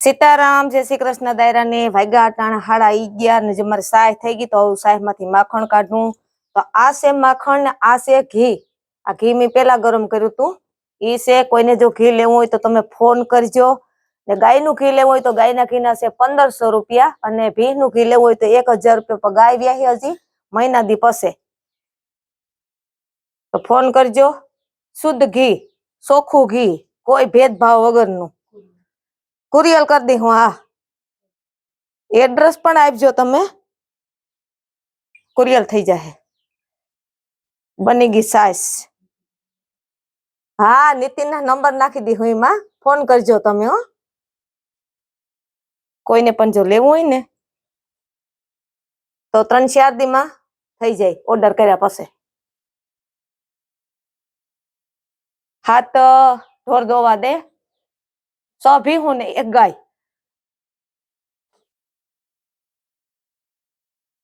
સીતારામ, જય શ્રી કૃષ્ણ દાયરાને વાગ્યા અટાણા હાડા અગિયાર ને જે મારે સાય થઈ ગઈ તો સાયમાંથી માખણ કાઢવું તો આ છે માખણ ને આ છે ઘી. આ ઘી મેં પેલા ગરમ કર્યું હતું. ઈ છે કોઈને જો ઘી લેવું હોય તો તમે ફોન કરજો. ને ગાયનું ઘી લેવું હોય તો ગાયના ઘીના છે પંદરસો રૂપિયા અને ભીનું ઘી લેવું હોય તો એક હજાર રૂપિયા. ગાય વ્યાહી હજી મહિના દી પસે. તો ફોન કરજો. શુદ્ધ ઘી, ચોખ્ખું ઘી, કોઈ ભેદભાવ વગરનું. કુરિયર કરી દી હું, હા. એડ્રેસ પણ આપજો તમે. કુરિયર થઈ જશે બની ગઈ સાઈસ હા નીતિન ના નંબર નાખી દી હું એમાં. ફોન કરજો તમે, હો. કોઈને પણ જો લેવું હોય ને, તો ત્રણ ચાર દીમાં થઈ જાય ઓર્ડર કર્યા પછી. હાથ ઢોર દોવા દે. સો ભીહું ને એક ગાય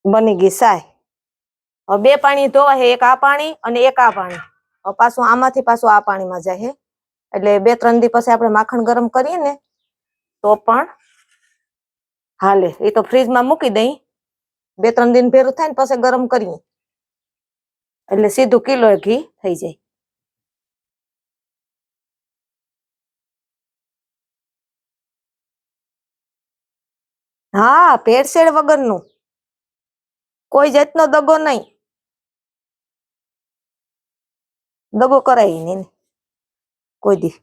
બની ગઈ સાય. બે પાણી ધોવા હે, એક આ પાણી અને એક આ પાણી. પાછું આમાંથી પાછું આ પાણીમાં જાય હે. એટલે બે ત્રણ દી પછી આપણે માખણ ગરમ કરીએ ને, તો પણ હાલે. એ તો ફ્રીજમાં મૂકી દઈ. બે ત્રણ દિન ભેરું થાય ને પછી ગરમ કરીએ. એટલે સીધું કિલો ઘી થઈ જાય. હા ભેળસેળ વગરનું. કોઈ જાતનો દગો નહીં. દગો કરાય નહીં કોઈ દી.